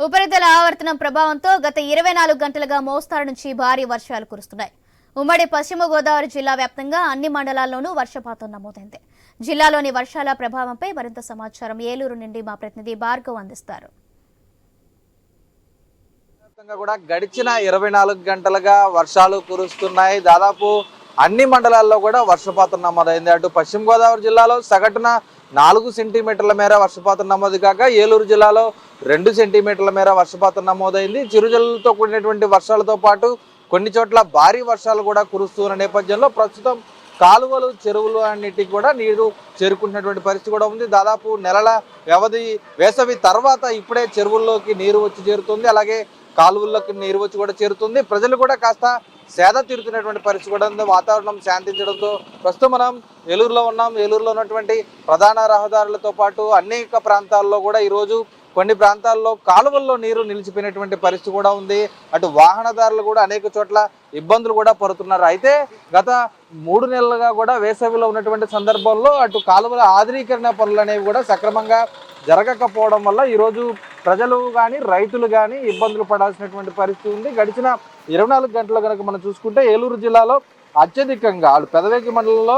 ఉపరితల ఆవర్తనం ప్రభావంతో గత ఇరవై నాలుగు గంటలుగా మోస్తారు నుంచి భారీ వర్షాలు కురుస్తున్నాయి. ఉమ్మడి పశ్చిమ గోదావరి జిల్లా వ్యాప్తంగా అన్ని మండలాల్లోనూ వర్షపాతం నమోదైంది. జిల్లాలోని వర్షాల ప్రభావంపై మరింత సమాచారం ఏలూరు నుండి మా ప్రతినిధి భార్గవ్ అందిస్తారు. కూడా గడిచిన ఇరవై నాలుగు గంటలుగా వర్షాలు కురుస్తున్నాయి. దాదాపు అన్ని మండలాల్లో కూడా వర్షపాతం నమోదైంది. అటు పశ్చిమ గోదావరి జిల్లాలో సగటున నాలుగు సెంటీమీటర్ల మేర వర్షపాతం నమోదు కాగా ఏలూరు జిల్లాలో రెండు సెంటీమీటర్ల మేర వర్షపాతం నమోదైంది. చిరుజల్లులతో కూడినటువంటి వర్షాలతో పాటు కొన్ని చోట్ల భారీ వర్షాలు కూడా కురుస్తున్న నేపథ్యంలో ప్రస్తుతం కాలువలు చెరువులు అన్నిటికి కూడా నీరు చేరుకుంటున్నటువంటి పరిస్థితి కూడా ఉంది. దాదాపు నెలల వ్యవధి వేసవి తర్వాత ఇప్పుడే చెరువుల్లోకి నీరు వచ్చి చేరుతుంది. అలాగే కాలువల్లోకి నీరు వచ్చి కూడా చేరుతుంది. ప్రజలు కూడా కాస్త సేద తీరుతున్నటువంటి పరిస్థితి కూడా ఉంది. వాతావరణం శాంతించడంతో ప్రస్తుతం మనం ఏలూరులో ఉన్నాం. ఏలూరులో ఉన్నటువంటి ప్రధాన రహదారులతో పాటు అనేక ప్రాంతాల్లో కూడా ఈరోజు కొన్ని ప్రాంతాల్లో కాలువల్లో నీరు నిలిచిపోయినటువంటి పరిస్థితి కూడా ఉంది. అటు వాహనదారులు కూడా అనేక చోట్ల ఇబ్బందులు కూడా పడుతున్నారు. అయితే గత మూడు నెలలుగా కూడా వేసవిలో ఉన్నటువంటి సందర్భంలో అటు కాలువల ఆధునీకరణ పనులు అనేవి కూడా సక్రమంగా జరగకపోవడం వల్ల ఈరోజు ప్రజలు కానీ రైతులు కానీ ఇబ్బందులు పడాల్సినటువంటి పరిస్థితి ఉంది. గడిచిన ఇరవై నాలుగు గంటలు కనుక మనం చూసుకుంటే ఏలూరు జిల్లాలో అత్యధికంగా అటు పెదవేకి మండలంలో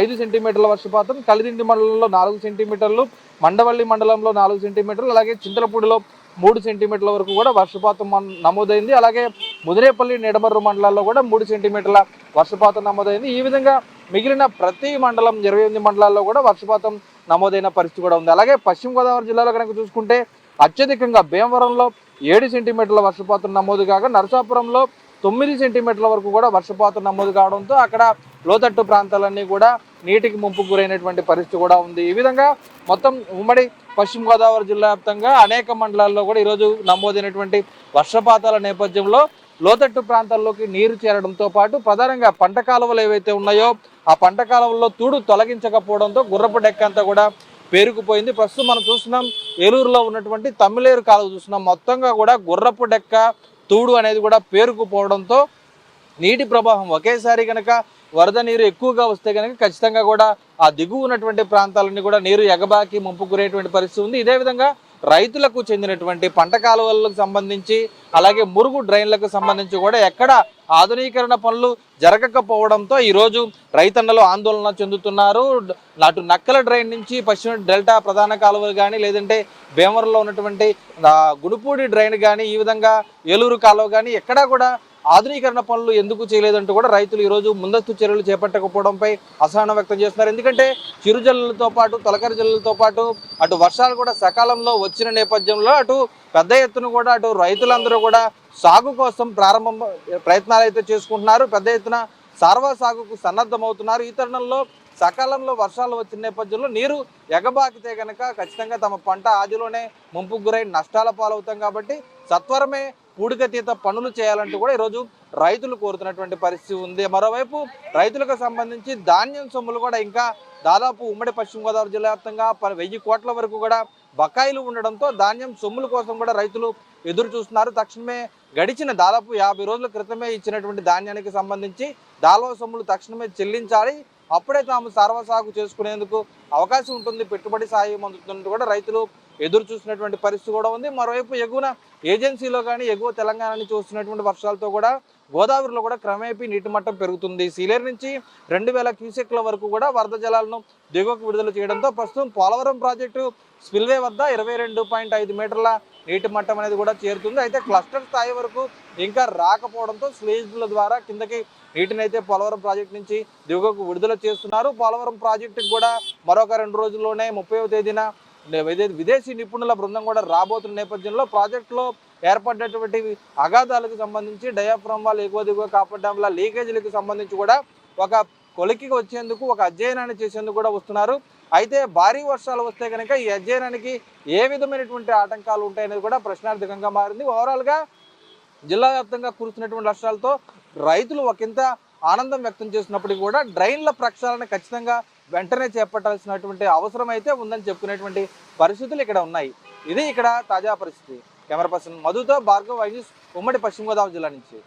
ఐదు సెంటీమీటర్ల వర్షపాతం కలిదిండి మండలంలో నాలుగు సెంటీమీటర్లు మండవల్లి మండలంలో నాలుగు సెంటీమీటర్లు అలాగే చింతలపూడిలో మూడు సెంటీమీటర్ల వరకు కూడా వర్షపాతం నమోదైంది. అలాగే ముదిరేపల్లి నిడమర్రు మండలాల్లో కూడా మూడు సెంటీమీటర్ల వర్షపాతం నమోదైంది. ఈ విధంగా మిగిలిన ప్రతి మండలం ఇరవై ఎనిమిది మండలాల్లో కూడా వర్షపాతం నమోదైన పరిస్థితి కూడా ఉంది. అలాగే పశ్చిమ గోదావరి జిల్లాలో కనుక చూసుకుంటే అత్యధికంగా భీమవరంలో ఏడు సెంటీమీటర్ల వర్షపాతం నమోదు కాగా నరసాపురంలో తొమ్మిది సెంటీమీటర్ల వరకు కూడా వర్షపాతం నమోదు కావడంతో అక్కడ లోతట్టు ప్రాంతాలన్నీ కూడా నీటికి ముంపు గురైనటువంటి పరిస్థితి కూడా ఉంది. ఈ విధంగా మొత్తం ఉమ్మడి పశ్చిమ గోదావరి జిల్లా వ్యాప్తంగా అనేక మండలాల్లో కూడా ఈరోజు నమోదైనటువంటి వర్షపాతాల నేపథ్యంలో లోతట్టు ప్రాంతాల్లోకి నీరు చేరడంతో పాటు ప్రధానంగా పంట కాలువలు ఏవైతే ఉన్నాయో ఆ పంట కాలువల్లో తూడు తొలగించకపోవడంతో గుర్రపు డెక్క అంతా కూడా పేరుకుపోయింది. ప్రస్తుతం మనం చూస్తున్నాం ఏలూరులో ఉన్నటువంటి తమిళేరు కాలువ చూస్తున్నాం. మొత్తంగా కూడా గుర్రపు డెక్క తూడు అనేది కూడా పేరుకుపోవడంతో నీటి ప్రవాహం ఒకేసారి కనుక వరద నీరు ఎక్కువగా వస్తే కనుక ఖచ్చితంగా కూడా ఆ దిగువ ఉన్నటువంటి ప్రాంతాలన్నీ కూడా నీరు ఎగబాకి ముంపు గురేటువంటి పరిస్థితి ఉంది. ఇదే విధంగా రైతులకు చెందినటువంటి పంట కాలువలకు సంబంధించి అలాగే మురుగు డ్రైన్లకు సంబంధించి కూడా ఎక్కడ ఆధునీకరణ పనులు జరగకపోవడంతో ఈరోజు రైతన్నలు ఆందోళన చెందుతున్నారు. అటు నక్కల డ్రైన్ నుంచి పశ్చిమ డెల్టా ప్రధాన కాలువలు కానీ లేదంటే భీమవరంలో ఉన్నటువంటి గుడిపూడి డ్రైన్ కానీ ఈ విధంగా ఏలూరు కాలువ కానీ ఎక్కడా కూడా ఆధునీకరణ పనులు ఎందుకు చేయలేదంటూ కూడా రైతులు ఈరోజు ముందస్తు చర్యలు చేపట్టకపోవడంపై అసహనం వ్యక్తం చేస్తున్నారు. ఎందుకంటే చిరుజల్లులతో పాటు తొలకరి జల్లులతో పాటు అటు వర్షాలు కూడా సకాలంలో వచ్చిన నేపథ్యంలో అటు పెద్ద ఎత్తున కూడా అటు రైతులందరూ కూడా సాగు కోసం ప్రారంభం ప్రయత్నాలు అయితే చేసుకుంటున్నారు. పెద్ద ఎత్తున సార్వా సాగుకు సన్నద్ధమవుతున్నారు. ఈ తరుణంలో సకాలంలో వర్షాలు వచ్చిన నేపథ్యంలో నీరు ఎగబాకితే కనుక ఖచ్చితంగా తమ పంట ఆదిలోనే ముంపుకు గురై నష్టాల పాలవుతాం కాబట్టి సత్వరమే పూడికతీత పనులు చేయాలంటూ కూడా ఈరోజు రైతులు కోరుతున్నటువంటి పరిస్థితి ఉంది. మరోవైపు రైతులకు సంబంధించి ధాన్యం సొమ్ములు కూడా ఇంకా దాదాపు ఉమ్మడి పశ్చిమ గోదావరి జిల్లా వ్యాప్తంగా వెయ్యి కోట్ల వరకు కూడా బకాయిలు ఉండడంతో ధాన్యం సొమ్ముల కోసం కూడా రైతులు ఎదురు చూస్తున్నారు. తక్షణమే గడిచిన దాదాపు యాభై రోజుల క్రితమే ఇచ్చినటువంటి ధాన్యానికి సంబంధించి దాల్వ సొమ్ములు తక్షణమే చెల్లించాలి. అప్పుడే తాము సార్వ సాగు చేసుకునేందుకు అవకాశం ఉంటుంది. పెట్టుబడి సాయం అందుతున్నట్టు కూడా రైతులు ఎదురు చూసినటువంటి పరిస్థితి కూడా ఉంది. మరోవైపు ఎగువన ఏజెన్సీలో కానీ ఎగువ తెలంగాణ నుంచి వస్తున్నటువంటి వర్షాలతో కూడా గోదావరిలో కూడా క్రమేపీ నీటి మట్టం పెరుగుతుంది. సీలేరు నుంచి రెండు వేల క్యూసెక్ల వరకు కూడా వరద జలాలను దిగువకు విడుదల చేయడంతో ప్రస్తుతం పోలవరం ప్రాజెక్టు స్పిల్వే వద్ద ఇరవై రెండు పాయింట్ ఐదు మీటర్ల నీటి మట్టం అనేది కూడా చేరుతుంది. అయితే క్లస్టర్ స్థాయి వరకు ఇంకా రాకపోవడంతో స్లేజ్ల ద్వారా కిందకి నీటిని అయితే పోలవరం ప్రాజెక్ట్ నుంచి దిగువకు విడుదల చేస్తున్నారు. పోలవరం ప్రాజెక్టుకు కూడా మరొక రెండు రోజుల్లోనే ముప్పైవ తేదీన విదేశీ నిపుణుల బృందం కూడా రాబోతున్న నేపథ్యంలో ప్రాజెక్టులో ఏర్పడినటువంటి అగాధాలకు సంబంధించి డయాఫ్రమ్ వాళ్ళు ఎగువ దిగువ కాపాడడం వల్ల లీకేజీలకు సంబంధించి కూడా ఒక కొలికి వచ్చేందుకు ఒక అధ్యయనాన్ని చేసేందుకు కూడా వస్తున్నారు. అయితే భారీ వర్షాలు వస్తే కనుక ఈ అధ్యయనానికి ఏ విధమైనటువంటి ఆటంకాలు ఉంటాయనేది కూడా ప్రశ్నార్థకంగా మారింది. ఓవరాల్గా జిల్లా వ్యాప్తంగా కురుస్తున్నటువంటి వర్షాలతో రైతులు ఒకంత ఆనందం వ్యక్తం చేసినప్పటికీ కూడా డ్రైన్ల ప్రక్షాళన ఖచ్చితంగా వెంటనే చేపట్టాల్సినటువంటి అవసరం అయితే ఉందని చెప్పుకునేటువంటి పరిస్థితులు ఇక్కడ ఉన్నాయి. ఇది ఇక్కడ తాజా పరిస్థితి. కెమెరా పర్సన్ మధుతో భార్గవ్ వైన్యూస్ ఉమ్మడి పశ్చిమ గోదావరి జిల్లా నుంచి.